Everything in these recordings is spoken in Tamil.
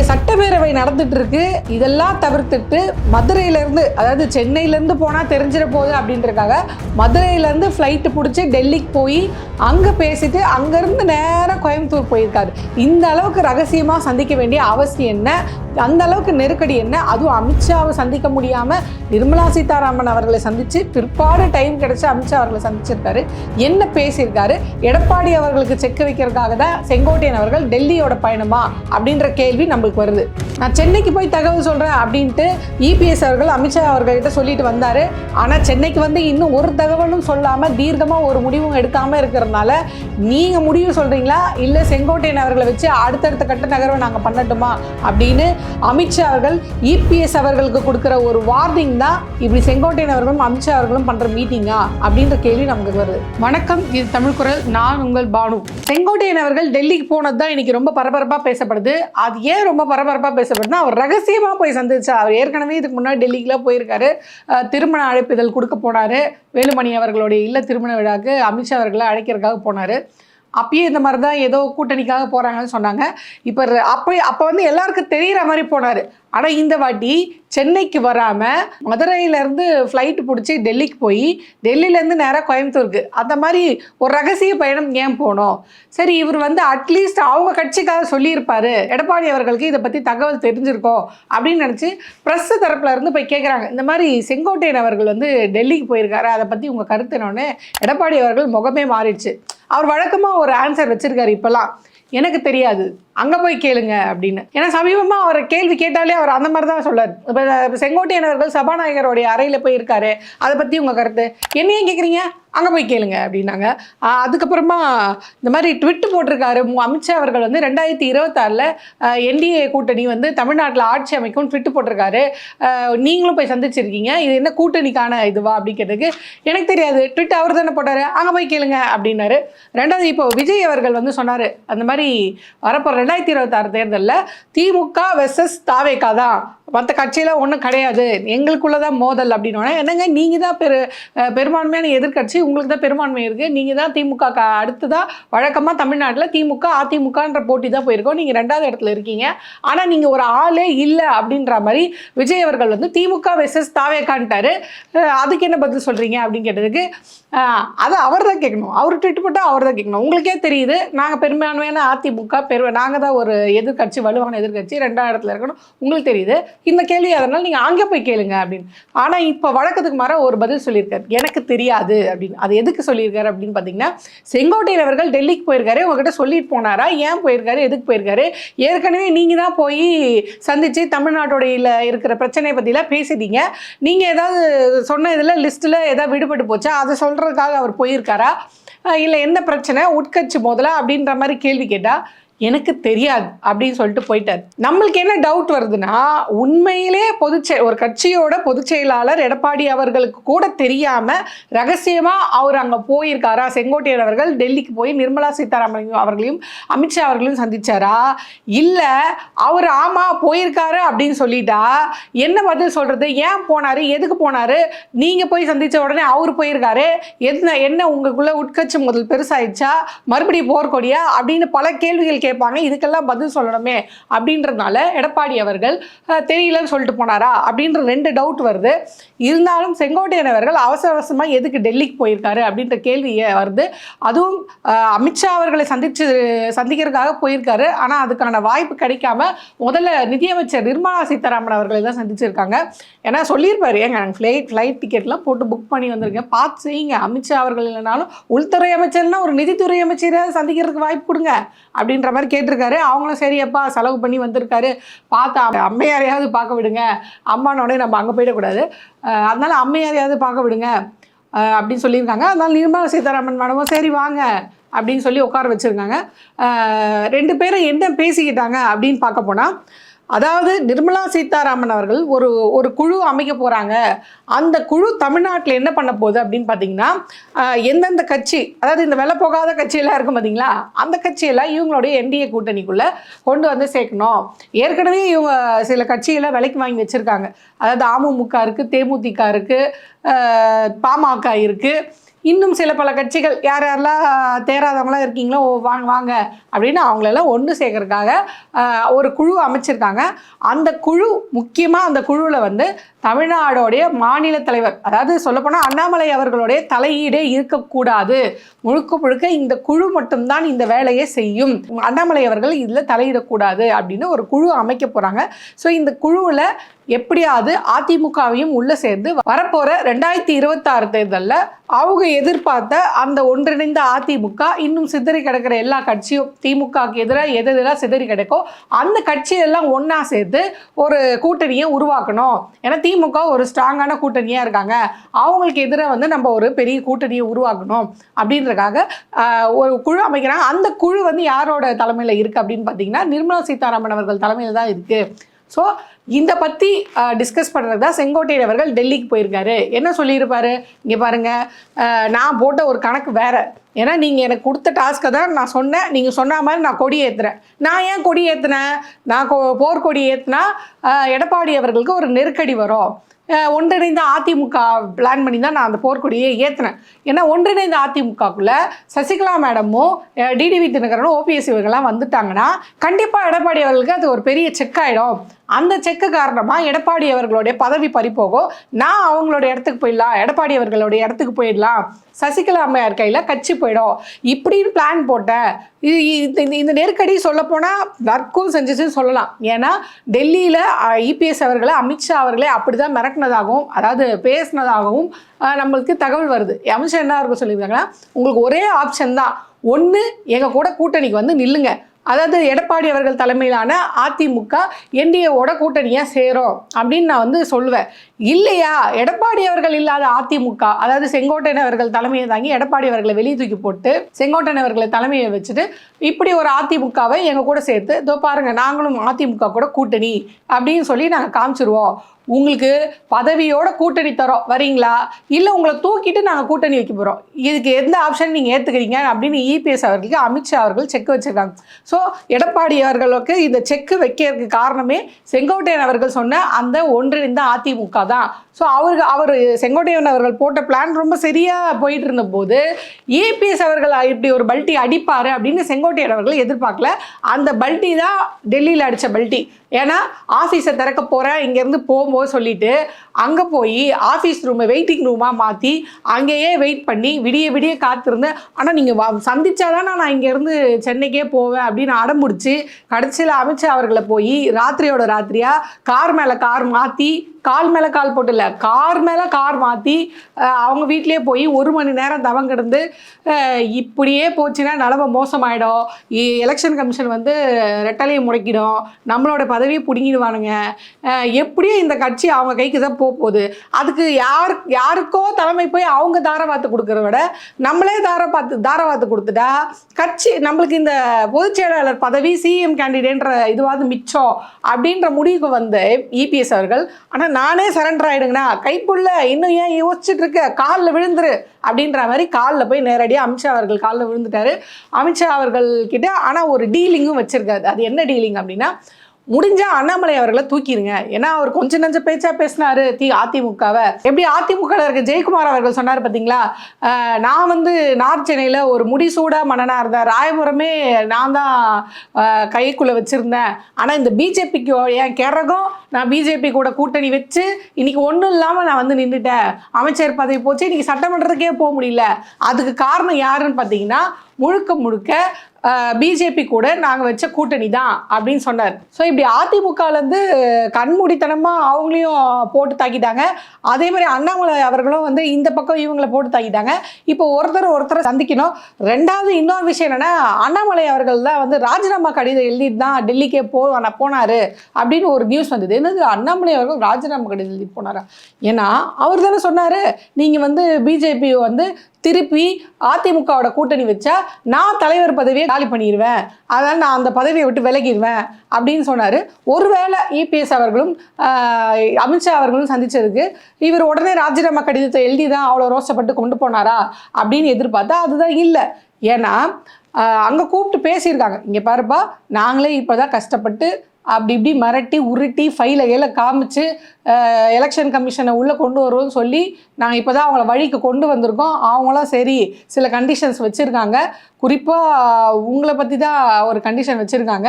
இங்கே சட்டப்பேரவை நடந்துட்டு இருக்கு. இதெல்லாம் தவிர்த்துட்டு மதுரையிலேருந்து அதாவது சென்னையிலேருந்து போனால் தெரிஞ்சிட போகுது அப்படின்றக்காக மதுரையிலேருந்து ஃப்ளைட்டு ஃப்ளைட் பிடிச்சி டெல்லிக்கு போய் அங்கே பேசிட்டு அங்கேருந்து நேராக கோயம்புத்தூர் போயிருக்காரு. இந்த அளவுக்கு ரகசியமாக சந்திக்க வேண்டிய அவசியம் என்ன? அந்த அளவுக்கு நெருக்கடி என்ன? அதுவும் அமித்ஷாவை சந்திக்க முடியாமல் நிர்மலா சீதாராமன் அவர்களை சந்தித்து பிற்பாடு டைம் கிடச்சி அமித்ஷா அவர்களை சந்திச்சிருக்காரு. என்ன பேசியிருக்காரு? எடப்பாடி அவர்களுக்கு செக் வைக்கிறதுக்காக தான் செங்கோட்டையன் அவர்கள் டெல்லியோட பயணமா? அப்படின்ற கேள்வி நம்மளுக்கு வருது. நான் சென்னைக்கு போய் தகவல் சொல்கிறேன் அப்படின்ட்டு இபிஎஸ் அவர்கள் அமித்ஷா அவர்கள்கிட்ட சொல்லிட்டு வந்தார். ஆனால் சென்னைக்கு வந்து இன்னும் ஒரு தகவலும் சொல்லாமல் தீர்க்கமாக ஒரு முடிவும் எடுக்காமல் இருக்கிறதுனால நீங்கள் முடிவு சொல்கிறீங்களா இல்லை செங்கோட்டையன் அவர்களை வச்சு அடுத்தடுத்த கட்ட நகர்வை நாங்கள் பண்ணட்டுமா? அப்படின்னு அமித்ஷா அவர்கள் இபிஎஸ் அவர்களுக்கு கொடுக்குற ஒரு வார்னிங் தான் இப்படி செங்கோட்டையன் அவர்களும் அமித்ஷா அவர்களும் பண்ற மீட்டிங்கா அப்படின்ற கேள்வி நமக்கு வருது. வணக்கம் இது தமிழ் குரல். நான் உங்கள் பானு. செங்கோட்டையன் அவர்கள் டெல்லிக்கு போனது தான் இன்னைக்கு ரொம்ப பரபரப்பா பேசப்படுது. அது ஏன் ரொம்ப பரபரப்பா பேசப்படுதுன்னா அவர் ரகசியமா போய் சந்திச்சா அவர் ஏற்கனவே இதுக்கு முன்னாடி டெல்லிக்குலாம் போயிருக்காரு. திருமண அழைப்பிதழ் கொடுக்க போனாரு. வேலுமணி அவர்களுடைய இல்ல திருமண விழாக்கு அமித்ஷா அவர்களை அழைக்கிறதுக்காக போனாரு. அப்பயே இந்த மாதிரி தான் ஏதோ கூட்டணிக்காக போகிறாங்கன்னு சொன்னாங்க. இப்போ அப்போ அப்போ வந்து எல்லாருக்கும் தெரிகிற மாதிரி போனார். ஆனால் இந்த வாட்டி சென்னைக்கு வராமல் மதுரையிலேருந்து ஃப்ளைட்டு பிடிச்சி டெல்லிக்கு போய் டெல்லியிலேருந்து நேராக கோயம்புத்தூருக்கு. அந்த மாதிரி ஒரு ரகசிய பயணம் ஏன் போனோம்? சரி இவர் வந்து அட்லீஸ்ட் அவங்க கட்சிக்காக சொல்லியிருப்பார். எடப்பாடி அவர்களுக்கு இதை பற்றி தகவல் தெரிஞ்சிருக்கோம் அப்படின்னு நினச்சி ப்ரெஸ்ஸு தரப்புல இருந்து போய் கேட்குறாங்க இந்த மாதிரி செங்கோட்டையன் அவர்கள் வந்து டெல்லிக்கு போயிருக்காரு. அதை பற்றி உங்கள் கருத்து எடப்பாடி அவர்கள் முகமே மாறிடுச்சு. அவர் வழக்கமாக ஒரு ஆன்சர் வச்சிருக்காரு இப்போல்லாம். எனக்கு தெரியாது. அங்கே போய் கேளுங்க அப்படின்னு. ஏன்னா சமீபமாக அவர் கேள்வி கேட்டாலே அவர் அந்த மாதிரி தான் சொல்லார். இப்போ செங்கோட்டையன் அவர்கள் சபாநாயகருடைய அறையில் போய் இருக்காரு. அதை பற்றி உங்கள் கருத்து? என்னையும் கேட்குறீங்க அங்கே போய் கேளுங்க அப்படின்னாங்க. அதுக்கப்புறமா இந்த மாதிரி ட்விட்டு போட்டிருக்காரு அமித்ஷா அவர்கள் வந்து ரெண்டாயிரத்தி இருபத்தாறில் என்டிஏ கூட்டணி வந்து தமிழ்நாட்டில் ஆட்சி அமைக்கும் ட்விட்டு போட்டிருக்காரு. நீங்களும் போய் சந்திச்சிருக்கீங்க. இது என்ன கூட்டணிக்கான இதுவா அப்படி கேட்டதுக்கு எனக்கு தெரியாது. ட்விட் அவர் தானே போட்டார். அங்கே போய் கேளுங்க அப்படின்னாரு. ரெண்டாவது இப்போ விஜய் அவர்கள் வந்து சொன்னார். அந்த மாதிரி வரப்போ ரெண்டாயிரத்தி இருபத்தாறு தேர்தலில் திமுக வெர்சஸ் தாவேகா தான். மற்ற கட்சியில் ஒன்றும் கிடையாது. எங்களுக்குள்ளே தான் மோதல் அப்படின்னோடனே என்னங்க நீங்கள் தான் பெரு பெரும்பான்மையான எதிர்க்கட்சி உங்களுக்கு தான் பெரும்பான்மை இருக்குது நீங்கள் தான் திமுக க அடுத்ததாக வழக்கமாக தமிழ்நாட்டில் திமுக அதிமுகன்ற போட்டி தான் போயிருக்கோம். நீங்கள் ரெண்டாவது இடத்துல இருக்கீங்க. ஆனால் நீங்கள் ஒரு ஆளே இல்லை அப்படின்ற மாதிரி விஜய் அவர்கள் வந்து திமுக வெர்சஸ் தாவேக்கான்ட்டாரு. அதுக்கு என்ன பதில் சொல்கிறீங்க அப்படின்னு கேட்டதுக்கு அதை அவர் தான் கேட்கணும். அவர் ட்விட் போட்டால் அவர் தான் கேட்கணும். உங்களுக்கே தெரியுது நாங்கள் பெரும்பான்மையான அதிமுக பெரு நாங்கள் தான் ஒரு எதிர்கட்சி வலுவான எதிர்கட்சி ரெண்டாவது இடத்துல இருக்கணும். உங்களுக்கு தெரியுது. இந்த கேள்வி அதனால் நீங்கள் அங்கே போய் கேளுங்க அப்படின்னு. ஆனால் இப்போ வழக்கத்துக்கு மாற ஒரு பதில் சொல்லியிருக்காரு. எனக்கு தெரியாது அப்படின்னு. அது எதுக்கு சொல்லியிருக்காரு அப்படின்னு பார்த்தீங்கன்னா செங்கோட்டையன் அவர்கள் டெல்லிக்கு போயிருக்காரு உங்ககிட்ட சொல்லிட்டு போனாரா? ஏன் போயிருக்காரு? எதுக்கு போயிருக்காரு? ஏற்கனவே நீங்கள் தான் போய் சந்தித்து தமிழ்நாட்டோடைய இருக்கிற பிரச்சனையை பற்றிலாம் பேசிட்டீங்க. நீங்கள் ஏதாவது சொன்ன இதில் லிஸ்ட்டில் ஏதாவது விடுபட்டு போச்சா? அதை சொல்கிறதுக்காக அவர் போயிருக்காரா? இல்லை என்ன பிரச்சனை? உட்கட்சி மோதலா? அப்படின்ற மாதிரி கேள்வி கேட்டால் எனக்கு தெரியாது அப்படின்னு சொல்லிட்டு போயிட்டார். நம்மளுக்கு என்ன டவுட் வருதுன்னா உண்மையிலே பொதுச்செ ஒரு கட்சியோட பொதுச் செயலாளர் எடப்பாடி அவர்களுக்கு கூட தெரியாம ரகசியமா அவர் அங்க போயிருக்காரா? செங்கோட்டையன் அவர்கள் டெல்லிக்கு போய் நிர்மலா சீதாராமன் அவர்களையும் அமித்ஷா அவர்களையும் சந்திச்சாரா? இல்ல அவர் ஆமா போயிருக்காரு அப்படின்னு சொல்லிட்டா என்ன பதில் சொல்றது? ஏன் போனாரு? எதுக்கு போனாரு? நீங்க போய் சந்திச்ச உடனே அவர் போயிருக்காரு. என்ன என்ன உங்களுக்குள்ள உட்கட்சி முதல் பெருசாயிடுச்சா? மறுபடியும் போர்க்கொடியா அப்படின்னு பல கேள்விகள் கேட்பாங்க இதுக்கெல்லாம் பதில் சொல்லணுமே அப்படின்றதுனால எடப்பாடி அவர்கள் தெரியலன்னு சொல்லிட்டு போனாரா அப்படின்ற ரெண்டு டவுட் வருது. இருந்தாலும் செங்கோட்டையன் அவர்கள் அவசர அவசரமாக எதுக்கு டெல்லிக்கு போயிருக்காரு அப்படின்ற கேள்வி வருது. அதுவும் அமித்ஷா அவர்களை சந்திச்சு சந்திக்கிறதுக்காக போயிருக்காரு. ஆனால் அதுக்கான வாய்ப்பு கிடைக்காம முதல்ல நிதியமைச்சர் நிர்மலா சீதாராமன் அவர்களை தான் சந்திச்சிருக்காங்க. ஏன்னா சொல்லியிருப்பாரு. ஏங்க நாங்கள் ஃப்ளைட் ஃப்ளைட் டிக்கெட்லாம் போட்டு புக் பண்ணி வந்திருக்கேன். பார்த்து செய்யுங்க. அமித்ஷா அவர்கள் இல்லைனாலும் உள்துறை அமைச்சர்னா ஒரு நிதித்துறை அமைச்சரை சந்திக்கிறதுக்கு வாய்ப்பு கொடுங்க அப்படின்ற மாதிரி கேட்டிருக்காரு. அவங்களும் சரி அப்பா செலவு பண்ணி வந்திருக்காரு. பார்த்தா அம்மையாரையாவது பார்க்க விடுங்க. அம்மானோடனே நம்ம அங்கே போயிடக்கூடாது. அதனால் அம்மையாரையாவது பார்க்க விடுங்க. அப்படின்னு சொல்லியிருக்காங்க. அதனால் நிர்மலா சீதாராமன் மேடமும் சரி வாங்க அப்படின்னு சொல்லி உட்கார வச்சுருக்காங்க. ரெண்டு பேரும் என்ன பேசிக்கிட்டாங்க அப்படின்னு பார்க்க போனால் அதாவது நிர்மலா சீதாராமன் அவர்கள் ஒரு ஒரு குழு அமைக்க போகிறாங்க அந்த குழு தமிழ்நாட்டில் என்ன பண்ண போகுது அப்படின்னு பார்த்தீங்கன்னா எந்தெந்த கட்சி அதாவது இந்த வெலை போகாத கட்சியெல்லாம் இருக்கும் பார்த்தீங்களா அந்த கட்சியெல்லாம் இவங்களுடைய என்டிஏ கூட்டணிக்குள்ளே கொண்டு வந்து சேர்க்கணும். ஏற்கனவே இவங்க சில கட்சியெல்லாம் விலைக்கு வாங்கி வச்சுருக்காங்க. அதாவது அமமுக இருக்குது தேமுதிக இருக்குது பாமக இருக்குது இன்னும் சில பல கட்சிகள் யார் யாரெல்லாம் தேராதவங்களாம் இருக்கீங்களோ ஓ, வாங்க வாங்க அப்படின்னு அவங்களெல்லாம் ஒன்று சேர்க்கறதுக்காக ஒரு குழு அமைச்சிருக்காங்க. அந்த குழு முக்கியமாக அந்த குழுவில் வந்து தமிழ்நாடோடைய மாநில தலைவர் அதாவது சொல்லப்போனால் அண்ணாமலை அவர்களுடைய தலையீடே இருக்கக்கூடாது. முழுக்க முழுக்க இந்த குழு மட்டும்தான் இந்த வேலையை செய்யும். அண்ணாமலை அவர்கள் இதில் தலையிடக்கூடாது அப்படின்னு ஒரு குழு அமைக்க போகிறாங்க ஸோ இந்த குழுவில் எப்படியாவது அதிமுகவையும் உள்ள சேர்ந்து வரப்போற ரெண்டாயிரத்தி இருபத்தாறு தேர்தலில் அவங்க எதிர்பார்த்த அந்த ஒன்றிணைந்த அதிமுக இன்னும் சிதறி கிடக்கிற எல்லா கட்சியும் திமுகக்கு எதிராக எது எதிராக சிதறி கிடக்கோ அந்த கட்சியெல்லாம் ஒன்றா சேர்த்து ஒரு கூட்டணியை உருவாக்கணும். ஏன்னா திமுக ஒரு ஸ்ட்ராங்கான கூட்டணியாக இருக்காங்க. அவங்களுக்கு எதிராக வந்து நம்ம ஒரு பெரிய கூட்டணியை உருவாக்கணும் அப்படின்றதுக்காக ஒரு குழு அமைக்கிறாங்க. அந்த குழு வந்து யாரோட தலைமையில் இருக்குது அப்படின்னு பார்த்தீங்கன்னா நிர்மலா சீதாராமன் அவர்கள் தலைமையில் தான் இருக்குது ஸோ இந்த பற்றி டிஸ்கஸ் பண்ணுறது தான் செங்கோட்டையன் அவர்கள் டெல்லிக்கு போயிருக்காரு. என்ன சொல்லியிருப்பாரு? இங்கே பாருங்கள் நான் போட்ட ஒரு கணக்கு வேற. ஏன்னா நீங்கள் எனக்கு கொடுத்த டாஸ்க்கை தான் நான் சொன்னேன். நீங்கள் சொன்ன மாதிரி நான் கொடி ஏற்றுறேன் நான் ஏன் கொடி ஏற்றுனேன் நான் கொ- போர்க்கொடி ஏற்றுனா எடப்பாடி அவர்களுக்கு ஒரு நெருக்கடி வரும். ஒன்றிணைந்த அதிமுக பிளான் பண்ணி தான் நான் அந்த போர்க்கொடியை ஏற்றினேன் ஏன்னா ஒன்றிணைந்த அதிமுகக்குள்ளே சசிகலா மேடமும் டிடிவி தினகரனும் ஓபிஎஸ் இவர்கள்லாம் வந்துட்டாங்கன்னா கண்டிப்பாக எடப்பாடி அவர்களுக்கு அது ஒரு பெரிய செக் ஆகிடும் அந்த செக்கு காரணமாக எடப்பாடி அவர்களுடைய பதவி பறிப்போகோ நான் அவங்களோட இடத்துக்கு போயிடலாம் எடப்பாடி அவர்களுடைய இடத்துக்கு போயிடலாம். சசிகலா அம்மையார் கையில் கட்சி போயிடும். இப்படின்னு பிளான் போட்டேன். இது இந்த- இந்த நெருக்கடி சொல்லப்போனால் நற்கும் செஞ்சுச்சுன்னு சொல்லலாம். ஏன்னா டெல்லியில் இபிஎஸ் அவர்களை அமித்ஷா அவர்களே அப்படி தான் மிரட்டினதாகவும் அதாவது பேசினதாகவும் நம்மளுக்கு தகவல் வருது. அமித்ஷா என்ன அவர்கள் சொல்லியிருக்காங்கன்னா உங்களுக்கு ஒரே ஆப்ஷன் தான். ஒன்று எங்கள் கூட கூட்டணிக்கு வந்து நில்லுங்க. அதாவது எடப்பாடி அவர்கள் தலைமையிலான அதிமுக என்டிஏவோட கூட்டணியாக சேரும் அப்படின்னு நான் வந்து சொல்லுவேன். இல்லையா? எடப்பாடி அவர்கள் இல்லாத அதிமுக அதாவது செங்கோட்டையன் அவர்கள் தலைமையை தாங்கி எடப்பாடி அவர்களை வெளியே தூக்கி போட்டு செங்கோட்டையன் அவர்களை தலைமையை வச்சுட்டு இப்படி ஒரு அதிமுகவை எங்கள் கூட சேர்த்து இதோ பாருங்கள் நாங்களும் அதிமுக கூட கூட்டணி அப்படின்னு சொல்லி நாங்கள் காமிச்சிருவோம். உங்களுக்கு பதவியோட கூட்டணி தரோம் வரீங்களா? இல்லை உங்களை தூக்கிட்டு நாங்கள் கூட்டணி வைக்க போகிறோம் இதுக்கு எந்த ஆப்ஷன் நீங்கள் ஏற்றுக்கிறீங்க அப்படின்னு இபிஎஸ் அவர்களுக்கு அமித்ஷா அவர்கள் செக் வச்சுருக்காங்க. ஸோ எடப்பாடி அவர்களுக்கு இந்த செக்கு வைக்கிறதுக்கு காரணமே செங்கோட்டையன் அவர்கள் சொன்ன அந்த ஒன்றிணைந்த அதிமுக தான். ஸோ அவருக்கு அவர் செங்கோட்டையன் அவர்கள் போட்ட பிளான் ரொம்ப சரியாக போயிட்டு இருந்தபோது ஏபிஎஸ் அவர்கள் இப்படி ஒரு பல்ட்டி அடிப்பார் அப்படின்னு செங்கோட்டையன் அவர்கள் எதிர்பார்க்கல. அந்த பல்ட்டி தான் டெல்லியில் அடித்த பல்ட்டி. ஏன்னா ஆஃபீஸை திறக்க போகிறேன் இங்கேருந்து போகும்போது சொல்லிட்டு அங்கே போய் ஆஃபீஸ் ரூமை வெயிட்டிங் ரூமாக மாற்றி அங்கேயே வெயிட் பண்ணி விடிய விடிய காத்திருந்தேன். ஆனால் நீங்கள் சந்திச்சாதான் நான் இங்கேருந்து சென்னைக்கே போவேன் அப்படின்னு அடம்பிடிச்சு கடைசியில் அமைச்சு அவர்களை போய் ராத்திரியோட ராத்திரியாக கார் மேலே கார் மாற்றி கால் மேலே கால் போட்டுல. கார் மேலே கார் மாற்றி அவங்க வீட்லேயே போய் ஒரு மணி நேரம் தவம் கிடந்து இப்படியே போச்சுன்னா நிலமை மோசமாயிடும். எலெக்ஷன் கமிஷன் வந்து ரெட்டலையை முடக்கிடும். நம்மளோட பதவியை பிடுங்கிடுவானுங்க. எப்படியும் இந்த கட்சி அவங்க கைக்கு தான் போக போகுது. அதுக்கு யார் யாருக்கோ தலைமை போய் அவங்க தாரவாத்து கொடுக்குறத விட நம்மளே தார பார்த்து தாரவாத்து கொடுத்துட்டா கட்சி நம்மளுக்கு இந்த பொதுச் செயலாளர் பதவி சிஎம் கேண்டிடேட்ன்ற இதுவாது மிச்சம் அப்படின்ற முடிவுக்கு வந்த இபிஎஸ் அவர்கள் ஆனால் நானே சரண்டர் ஆயிடுங்கண்ணா. கைப்புள்ள இன்னும் ஏன் யோசிச்சுட்டு இருக்க? காலில் விழுந்துரு அப்படின்ற மாதிரி காலில் போய் நேரடியாக அமித்ஷா அவர்கள் காலில் விழுந்துட்டாரு. அமித்ஷா அவர்கள் கிட்ட ஆனால் ஒரு டீலிங்கும் வச்சிருக்காரு. அது என்ன டீலிங் அப்படின்னா முடிஞ்சா அண்ணாமலை அவர்களை தூக்கிடுங்க ஏன்னா அவர் கொஞ்ச நஞ்ச பேச்சா பேசினாரு தி அதிமுகவை. எப்படி அதிமுக இருக்க ஜெயக்குமார் அவர்கள் சொன்னார் பார்த்தீங்களா நான் வந்து நார்த் சென்னையில் ஒரு முடிசூடா மன்னனாக இருந்தேன். ராயபுரமே நான் தான் கைக்குள்ளே கைக்குள்ள வச்சிருந்தேன். ஆனால் இந்த பிஜேபிக்கு என் கிறகம் நான் பிஜேபி கூட கூட்டணி வச்சு இன்னைக்கு ஒன்றும் இல்லாமல் நான் வந்து நின்றுட்டேன் அமைச்சர் பதவி போச்சு. இன்னைக்கு சட்டமன்றத்துக்கே போக முடியல. அதுக்கு காரணம் யாருன்னு பார்த்தீங்கன்னா முழுக்க முழுக்க பிஜேபி கூட நாங்கள் வச்ச கூட்டணி தான் அப்படின்னு சொன்னார். ஸோ இப்படி அதிமுகலேருந்து கண்மூடித்தனமாக அவங்களையும் போட்டு தாக்கிட்டாங்க. அதே மாதிரி அண்ணாமலை அவர்களும் வந்து இந்த பக்கம் இவங்களை போட்டு தாக்கிட்டாங்க. இப்போ ஒருத்தர் ஒருத்தரை சந்திக்கணும். ரெண்டாவது இன்னொரு விஷயம் என்னென்னா அண்ணாமலை அவர்கள் தான் வந்து ராஜினாமா கடிதம் எழுதிட்டு தான் டெல்லிக்கே போ போனார் அப்படின்னு ஒரு நியூஸ் வந்தது. என்னது? அண்ணாமலை அவர்கள் ராஜினாமா கடிதம் எழுதி போனாரா? ஏன்னா அவர் தானே சொன்னார் நீங்கள் வந்து பிஜேபி வந்து திருப்பி அதிமுகவோட கூட்டணி வச்சா நான் தலைவர் பதவியை காலி பண்ணிடுவேன் அதனால் நான் அந்த பதவியை விட்டு விலகிடுவேன் அப்படின்னு சொன்னார். ஒருவேளை இபிஎஸ் அவர்களும் அமித்ஷா அவர்களும் சந்திச்சதுக்கு இவர் உடனே ராஜினாமா கடிதத்தை எழுதி தான் அவ்வளோ ரோஷப்பட்டு கொண்டு போனாரா அப்படின்னு எதிர்பார்த்தா அதுதான் இல்லை. ஏன்னா அங்கே கூப்பிட்டு பேசியிருக்காங்க. இங்கே பாருப்பா நாங்களே இப்போ தான் கஷ்டப்பட்டு அப்படி இப்படி மிரட்டி உருட்டி ஃபைலை கீழே காமிச்சு எலெக்ஷன் கமிஷனை உள்ளே கொண்டு வருவோம்னு சொல்லி நாங்கள் இப்போ தான் அவங்கள வழிக்கு கொண்டு வந்திருக்கோம். அவங்களாம் சரி சில கண்டிஷன்ஸ் வச்சுருக்காங்க. குறிப்பாக உங்களை பற்றி தான் ஒரு கண்டிஷன் வச்சுருக்காங்க.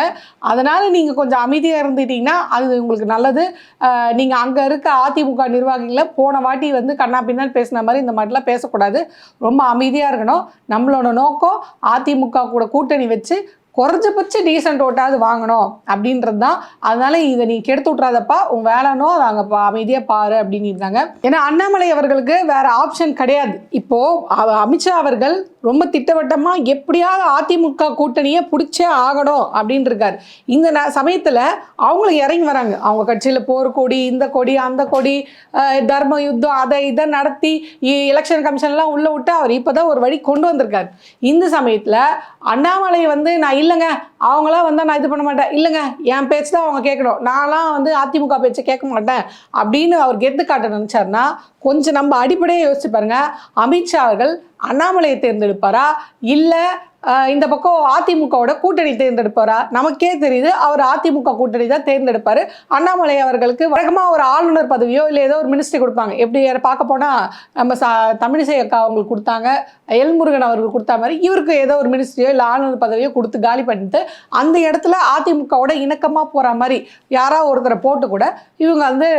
அதனால் நீங்கள் கொஞ்சம் அமைதியாக இருந்துட்டீங்கன்னா அது உங்களுக்கு நல்லது. நீங்கள் அங்கே இருக்க அதிமுக நிர்வாகிகளை போன வாட்டி வந்து கண்ணா பின்னால் பேசின மாதிரி இந்த மாதிரிலாம் பேசக்கூடாது. ரொம்ப அமைதியாக இருக்கணும். நம்மளோட நோக்கம் அதிமுக கூட கூட்டணி வச்சு குறைஞ்சபட்ச டீசென்ட் ஓட்டாவது வாங்கணும் அப்படின்றது தான் அதனால இதை நீ கெடுத்து விட்றாதப்பா உன் வேலைனோ அதை அங்கே பா அமைதியாக பாரு அப்படின்னு இருந்தாங்க ஏன்னா அண்ணாமலை அவர்களுக்கு வேற ஆப்ஷன் கிடையாது. இப்போ அமித்ஷா அவர்கள் ரொம்ப திட்டவட்டமாக எப்படியாவது அதிமுக கூட்டணியை பிடிச்சே ஆகணும் அப்படின்னு இருக்காரு இந்த ந- சமயத்தில் அவங்களும் இறங்கி வராங்க. அவங்க கட்சியில் போர் கொடி இந்த கொடி அந்த கொடி தர்ம யுத்தம் அதை இதை நடத்தி எலெக்ஷன் கமிஷன்லாம் உள்ளே விட்டு அவர் இப்போ தான் ஒரு வழி கொண்டு வந்திருக்காரு. இந்த சமயத்தில் அண்ணாமலை வந்து நான் இல்லைங்க அவங்களாம் வந்தால் நான் இது பண்ண மாட்டேன். இல்லைங்க என் பேச்சு தான் அவங்க கேட்கணும். நான்லாம் வந்து அதிமுக பேச்சை கேட்க மாட்டேன் அப்படின்னு அவர் கெத்து காட்ட நினச்சாருன்னா கொஞ்சம் நம்ம அடிப்படையை யோசிச்சு பாருங்க அமித்ஷா அவர்கள் அண்ணாமலையை தேர்ந்தெடுப்பாரா? இல்லை இந்த பக்கம் அதிமுகவோட கூட்டணி தேர்ந்தெடுப்பாரா? நமக்கே தெரியுது அவர் அதிமுக கூட்டணி தான் தேர்ந்தெடுப்பார். அண்ணாமலை அவர்களுக்கு வழக்கமாக ஒரு ஆளுநர் பதவியோ இல்லை ஏதோ ஒரு மினிஸ்ட்ரி கொடுப்பாங்க. எப்படி யாரை பார்க்க போனால் நம்ம சா தமிழிசை அக்கா அவங்களுக்கு கொடுத்தாங்க எல்முருகன் அவர்கள் கொடுத்த மாதிரி இவருக்கு ஏதோ ஒரு மினிஸ்ட்ரியோ இல்லை ஆளுநர் பதவியோ கொடுத்து காலி பண்ணிட்டு அந்த இடத்துல அதிமுகவோட இணக்கமாக போகிற மாதிரி யாராவது ஒருத்தரை போட்டு கூட இவங்க வந்து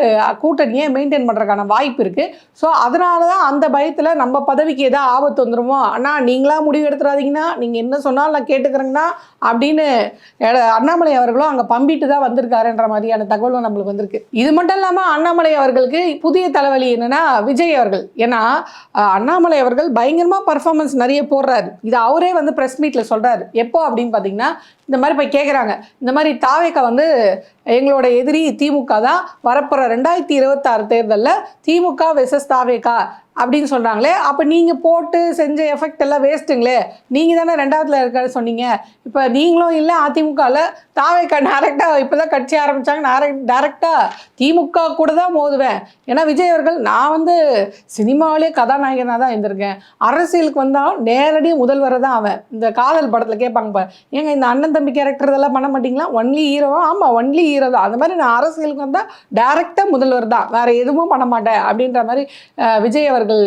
கூட்டணியை மெயின்டைன் பண்ணுறதுக்கான வாய்ப்பு இருக்குது ஸோ அதனால தான் அந்த பயத்தில் நம்ம பதவிக்கு ஏதாவது ஆபத்து வந்துடுமோ அண்ணா நீங்களாக முடிவு எடுத்துடாதீங்கன்னா நீங்கள் நீங்கள் என்ன சொன்னாலும் நான் கேட்டுக்கிறேங்கன்னா அப்படின்னு எட- அண்ணாமலை அவர்களும் அங்கே பம்பிட்டு தான் வந்திருக்காருன்ற மாதிரியான தகவலும் நம்மளுக்கு வந்திருக்கு. இது மட்டும் இல்லாமல் அண்ணாமலை அவர்களுக்கு புதிய தலைவலி என்னன்னா விஜய் அவர்கள். ஏன்னா அண்ணாமலை அவர்கள் பயங்கரமாக பர்ஃபார்மன்ஸ் நிறைய போடுறாரு. இது அவரே வந்து ப்ரெஸ் மீட்டில் சொல்கிறாரு எப்போ அப்படின்னு பார்த்தீங்கன்னா இந்த மாதிரி போய் கேட்குறாங்க இந்த மாதிரி தாவேக்கா வந்து எங்களோட எதிரி திமுக தான் வரப்போகிற ரெண்டாயிரத்தி இருபத்தாறு தேர்தலில் திமுக வெசஸ் தாவேக்கா. அப்படின்னு சொல்கிறாங்களே அப்போ நீங்கள் போட்டு செஞ்ச எஃபெக்ட் எல்லாம் வேஸ்ட்டுங்களே நீங்கள் தானே ரெண்டாவதுல இருக்க சொன்னீங்க. இப்போ நீங்களும் இல்லை அதிமுகவில் தாவேக்கா டேரெக்டாக இப்போ தான் கட்சி ஆரம்பித்தாங்க டேரக்ட் டேரெக்டாக திமுக கூட தான் மோதுவேன். ஏன்னா விஜய் அவர்கள் நான் வந்து சினிமாவிலே கதாநாயகனாக தான் இருந்திருக்கேன். அரசியலுக்கு வந்தாலும் நேரடி முதல்வரை தான் அவன். இந்த காதல் படத்தில் கேட்பாங்க பாரு. ஏங்க இந்த அண்ணன் தம்பி கேரக்டர் இதெல்லாம் பண்ண மாட்டிங்களா? ஒன்லி ஹீரோவா ஆமாம் ஒன்லி ஹீரோ தான். அந்த மாதிரி நான் அரசியலுக்கு வந்தால் டேரெக்டாக முதல்வர் தான். வேறு எதுவும் பண்ண மாட்டேன் அப்படின்ற மாதிரி விஜய் அவர் அவர்கள்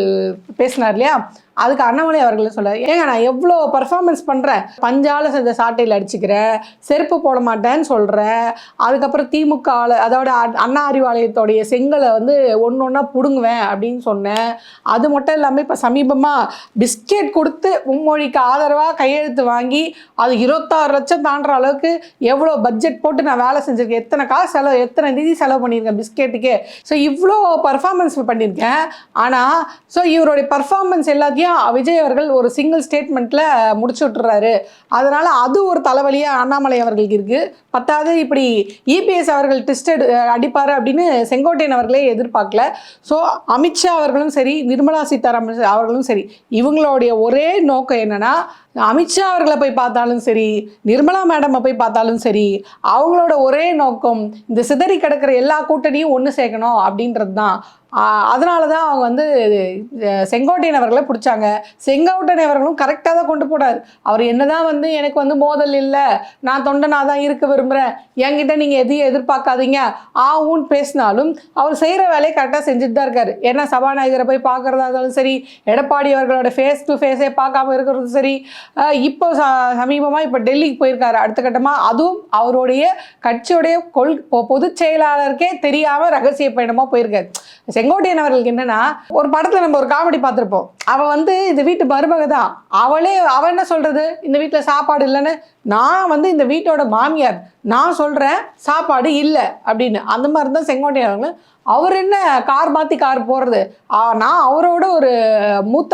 பேசினார் இல்லையா? அதுக்கு அண்ணாமலை அவர்கள் சொல்ல ஏங்க நான் எவ்வளோ பர்ஃபார்மன்ஸ் பண்ணுறேன் பஞ்சால செஞ்ச சாட்டையில் அடிச்சுக்கிறேன் செருப்பு போட மாட்டேன்னு சொல்கிறேன் அதுக்கப்புறம் திமுக ஆளு- அதோட அ- அண்ணா அறிவாலயத்தோடைய செங்கலை வந்து ஒன்று ஒன்றா பிடுங்குவேன் அப்படின்னு சொன்னேன். அது மட்டும் இல்லாமல் இப்போ சமீபமாக பிஸ்கெட் கொடுத்து மும்மொழிக்கு ஆதரவாக கையெழுத்து வாங்கி அது இருபத்தாறு லட்சம் தாண்டுற அளவுக்கு எவ்வளோ பட்ஜெட் போட்டு நான் வேலை செஞ்சுருக்கேன் எத்தனை காசு செலவு எத்தனை நிதி செலவு பண்ணியிருக்கேன் பிஸ்கெட்டுக்கே. ஸோ இவ்வளோ பர்ஃபார்மன்ஸ் பண்ணியிருக்கேன். ஆனால் ஸோ இவருடைய பர்ஃபார்மன்ஸ் எல்லாத்தையும் விஜய் அவர்கள் ஒரு சிங்கிள் ஸ்டேட்மெண்ட்டில் முடிச்சு விட்டுறாரு. அதனால் அது ஒரு தலைவலியாக அண்ணாமலை அவர்களுக்கு இருக்குது பத்தாவது இப்படி இபிஎஸ் அவர்கள் டிஸ்டட் அடிப்பார் அப்படின்னு செங்கோட்டையன் அவர்களே எதிர்பார்க்கல. ஸோ அமித்ஷா அவர்களும் சரி நிர்மலா சீதாராமன் அவர்களும் சரி இவங்களுடைய ஒரே நோக்கம் என்னன்னா அமித்ஷா அவர்களை போய் பார்த்தாலும் சரி நிர்மலா மேடமை போய் பார்த்தாலும் சரி அவங்களோட ஒரே நோக்கம் இந்த சிதறி கிடக்கிற எல்லா கூட்டணியும் ஒன்று சேர்க்கணும் அப்படின்றது தான் அதனால தான் அவங்க வந்து செங்கோட்டையன் அவர்களை பிடிச்சாங்க. செங்கோட்டையன் அவர்களும் கரெக்டாக தான் கொண்டு போனார். அவர் என்னதான் வந்து எனக்கு வந்து மோதல் இல்லை. நான் தொண்டனாக தான் இருக்க விரும்புகிறேன் என்கிட்ட நீங்கள் எதையும் எதிர்பார்க்காதீங்க. ஆ பேசினாலும் அவர் செய்கிற வேலையை கரெக்டாக செஞ்சுட்டு தான் இருக்கார். ஏன்னா சபாநாயகரை போய் பார்க்குறதா இருந்தாலும் சரி எடப்பாடி அவர்களோட ஃபேஸ் டு ஃபேஸே பார்க்காம இருக்கிறதும் சரி இப்போ ச சமீபமாக இப்போ டெல்லிக்கு போயிருக்காரு. அடுத்த கட்டமாக அதுவும் அவருடைய கட்சியுடைய கொள் பொதுச் செயலாளருக்கே தெரியாமல் ரகசிய பயணமாக போயிருக்காரு. செங்கோட்டையன் அவர்களுக்கு என்னன்னா ஒரு படத்தில் நம்ம ஒரு காமெடி பார்த்துருப்போம். அவள் வந்து இந்த வீட்டு மருமக தான். அவளே அவள் என்ன சொல்கிறது இந்த வீட்டில் சாப்பாடு இல்லைன்னு. நான் வந்து இந்த வீட்டோட மாமியார். நான் சொல்கிறேன் சாப்பாடு இல்லை அப்படின்னு. அந்த மாதிரி தான் செங்கோட்டையன் அவர் என்ன கார் மாற்றி கார் போகிறது நான் அவரோட ஒரு மூத்த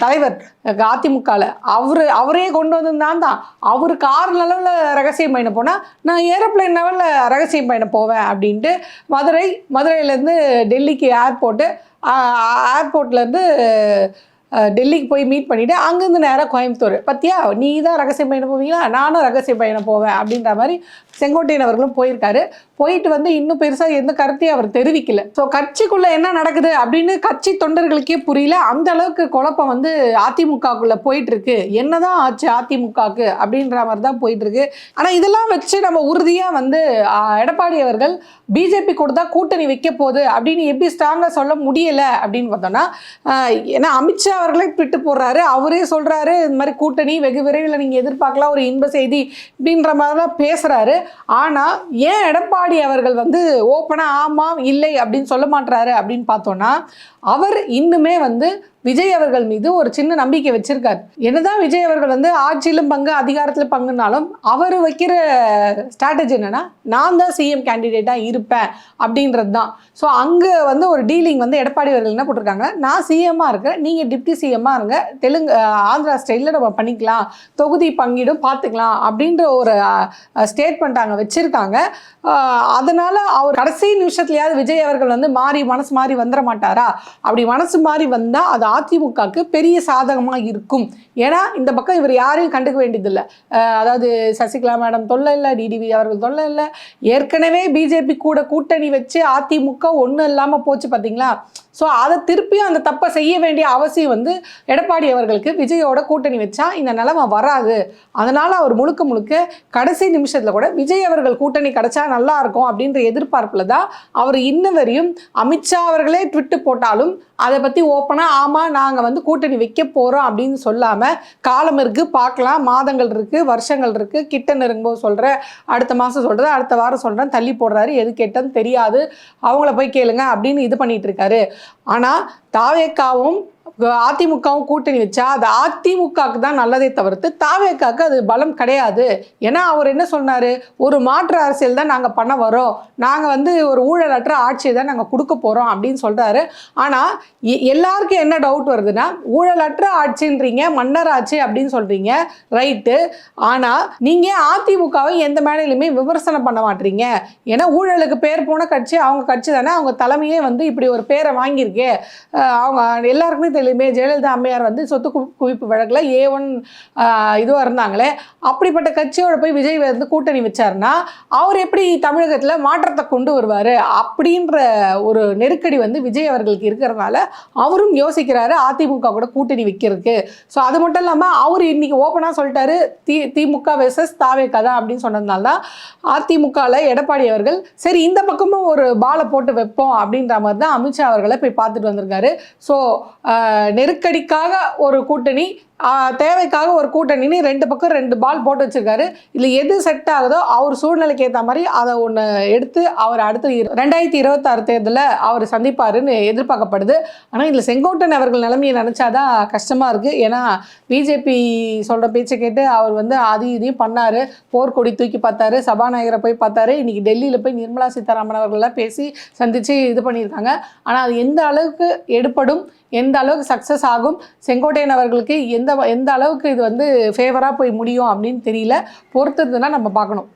தலைவர் அதிமுகவில் அவர் அவரே கொண்டு வந்திருந்தான் தான். அவர் கார் லெவலில் ரகசியம் பயணம் போனால் நான் ஏரோப்ளேன் லெவலில் ரகசியம் பயணம் போவேன் அப்படின்ட்டு மதுரை மதுரையிலேருந்து டெல்லிக்கு ஏர்போர்ட்டு ஏர்போர்ட்லேருந்து டெல்லிக்கு போய் மீட் பண்ணிவிட்டு அங்கேருந்து நேராக கோயம்புத்தூர். பத்தியா? நீ தான் ரகசிய பயணம் போவீங்களா? நானும் ரகசிய பயணம் போவேன் அப்படின்ற மாதிரி செங்கோட்டையன் அவர்களும் போயிருக்காரு. போயிட்டு வந்து இன்னும் பெருசாக எந்த கருத்தையும் அவர் தெரிவிக்கல. ஸோ கட்சிக்குள்ளே என்ன நடக்குது அப்படின்னு கட்சி தொண்டர்களுக்கே புரியல. அந்த அளவுக்கு குழப்பம் வந்து அதிமுகக்குள்ளே போயிட்டு இருக்கு என்னதான் ஆச்சு அதிமுகக்கு அப்படின்ற மாதிரி தான் போயிட்டு இருக்கு ஆனால் இதெல்லாம் வச்சு நம்ம உறுதியாக வந்து எடப்பாடி அவர்கள் பிஜேபி கூட தான் கூட்டணி வைக்க போகுது அப்படின்னு எப்படி ஸ்ட்ராங்காக சொல்ல முடியல அப்படின்னு பார்த்தோம்னா ஏன்னா அமித்ஷா அவர்களே ட்விட்டு போடுறாரு. அவரே சொல்கிறாரு இந்த மாதிரி கூட்டணி வெகு விரைவில் நீங்கள் எதிர்பார்க்கலாம். ஒரு இன்ப செய்தி அப்படின்ற மாதிரிலாம் பேசுகிறாரு ஆனால் ஏன் எடப்பாடி அவர்கள் வந்து ஓப்பனாக ஆமாம் இல்லை அப்படின்னு சொல்ல மாட்டாரு அப்படின்னு பார்த்தோன்னா அவர் இன்னுமே வந்து விஜய் அவர்கள் மீது ஒரு சின்ன நம்பிக்கை வச்சிருக்கார். என்னதான் விஜய் அவர்கள் வந்து ஆட்சியிலும் பங்கு அதிகாரத்தில் பங்குனாலும் அவர் வைக்கிற ஸ்ட்ராட்டஜி என்னன்னா நான் தான் சிஎம் கேண்டிடேட்டாக இருப்பேன் அப்படின்றது தான் ஸோ அங்கே வந்து ஒரு டீலிங் வந்து எடப்பாடி அவர்கள் என்ன போட்டிருக்காங்க? நான் சிஎம்மாக இருக்கேன் நீங்கள் டிப்டி சிஎம்மாக இருங்க தெலுங்கு ஆந்திரா ஸ்டைலில் நம்ம பண்ணிக்கலாம் தொகுதி பங்கிடும் பார்த்துக்கலாம் அப்படின்ற ஒரு ஸ்டேட்மெண்ட் அங்கே வச்சுருக்காங்க. அதனால் அவர் கடைசி நிமிஷத்துலையாவது விஜய் அவர்கள் வந்து மாறி மனசு மாறி வந்துட மாட்டாரா? அப்படி மனசு மாறி வந்தால் அது அதிமுகவுக்கு பெரிய சாதகமாக இருக்கும். ஏன்னா இந்த பக்கம் இவர் யாரையும் கண்டுக்க வேண்டியதில்லை. அதாவது சசிகலா மேடம் தொல்லை இல்லை டிடிவி அவர்கள் தொல்லை இல்லை. ஏற்கனவே பிஜேபி கூட கூட்டணி வச்சு அதிமுக ஒன்றும் இல்லாமல் போச்சு பார்த்தீங்களா ஸோ அதை திருப்பியும் அந்த தப்பை செய்ய வேண்டிய அவசியம் வந்து எடப்பாடி அவர்களுக்கு விஜயோட கூட்டணி வச்சா இந்த நிலைமை வராது. அதனால் அவர் முழுக்க முழுக்க கடைசி நிமிஷத்தில் கூட விஜய் அவர்கள் கூட்டணி கிடைச்சா நல்லா இருக்கும் அப்படின்ற எதிர்பார்ப்பில் தான் அவர் இன்ன வரையும் அமித்ஷா அவர்களே ட்விட்டு போட்டாலும் அதை பற்றி ஓப்பனாக ஆமாம் நாங்கள் வந்து கூட்டணி வைக்க போகிறோம் அப்படின்னு சொல்லாமல் காலம் இருக்குது பார்க்கலாம். மாதங்கள் இருக்குது வருஷங்கள் இருக்குது கிட்ட நெருங்கும்போது சொல்கிறேன் அடுத்த மாதம் சொல்கிறேன் அடுத்த வாரம் சொல்கிறேன் தள்ளி போடுறாரு. எது கேட்டதும் தெரியாது. அவங்கள போய் கேளுங்க அப்படின்னு இது பண்ணிகிட்டு இருக்காரு. ஆனால் தாவேக்காவும் அதிமுகவும் கூட்டணி வச்சா அது அதிமுகவுக்கு தான் நல்லதே தவிர்த்து தாவேக்காவுக்கு அது பலம் கிடையாது. ஏன்னா அவர் என்ன சொன்னார்? ஒரு மாற்று அரசியல் தான் நாங்கள் பண்ண வரோம். நாங்கள் வந்து ஒரு ஊழலற்ற ஆட்சியை தான் நாங்கள் கொடுக்க போகிறோம் அப்படின்னு சொல்கிறாரு ஆனால் எல்லாருக்கும் என்ன டவுட் வருதுன்னா ஊழலற்ற ஆட்சின்றீங்க மன்னர் ஆட்சி அப்படின்னு சொல்கிறீங்க ரைட்டு ஆனால் நீங்கள் அதிமுகவை எந்த மேடையிலுமே விமர்சனம் பண்ண மாட்டீங்க. ஏன்னா ஊழலுக்கு பேர் போன கட்சி அவங்க கட்சி தானே அவங்க தலைமையே வந்து இப்படி ஒரு பேரை வாங்கியிருக்கே. அவங்க எல்லாருக்குமே ஜெயலலிதா அம்மையார் வந்து சொத்து குவிப்பு வழக்கில் ஏ ஒன் இதுவாக இருந்தாங்களே அப்படிப்பட்ட கட்சியோட போய் விஜய் வந்து கூட்டணி வச்சார்னா அவர் எப்படி தமிழகத்தில் மாற்றத்தை கொண்டு வருவார்? அப்படின்ற ஒரு நெருக்கடி வந்து விஜய் அவர்களுக்கு இருக்கிறதுனால அவரும் யோசிக்கிறாரு அதிமுக கூட கூட்டணி வைக்கிறதுக்கு. ஸோ அது மட்டும் இல்லாமல் அவர் இன்னைக்கு ஓப்பனாக சொல்லிட்டாரு தி திமுக வெர்சஸ் தாவே கதா அப்படின்னு சொன்னதுனால தான் அதிமுகவில் எடப்பாடி அவர்கள் சரி இந்த பக்கமும் ஒரு பாலை போட்டு வைப்போம் அப்படின்ற மாதிரி தான் அமித்ஷா அவர்களை போய் பார்த்துட்டு வந்திருக்காரு. ஸோ நெருக்கடிக்காக ஒரு கூட்டணி தேவைக்காக ஒரு கூட்டணின்னு ரெண்டு பக்கம் ரெண்டு பால் போட்டு வச்சிருக்காரு. இதில் எது செட் ஆகுதோ அவர் சூழ்நிலைக்கு ஏற்ற மாதிரி அதை ஒன்று எடுத்து அவர் அடுத்து இரு- ரெண்டாயிரத்தி இருபத்தாறு தேர்தலில் அவர் சந்திப்பாருன்னு எதிர்பார்க்கப்படுது. ஆனால் இதில் செங்கோட்டன் அவர்கள் நிலைமையை நினச்சாதான் கஷ்டமாக இருக்குது ஏன்னா பிஜேபி சொல்கிற பேச்சை கேட்டு அவர் வந்து அது இதையும் பண்ணார். போர்க்கொடி தூக்கி பார்த்தாரு. சபாநாயகரை போய் பார்த்தாரு. இன்றைக்கி டெல்லியில் போய் நிர்மலா சீதாராமன் அவர்கள்லாம் பேசி சந்தித்து இது பண்ணியிருக்காங்க. ஆனால் அது எந்த அளவுக்கு எடுப்படும் எந்த அளவுக்கு சக்ஸஸ் ஆகும் செங்கோட்டையன் அவர்களுக்கு எந்த எந்த அளவுக்கு இது வந்து ஃபேவராக போய் முடியும் அப்படின்னு தெரியல. பொறுத்திருந்துன்னா நம்ம பார்க்கணும்.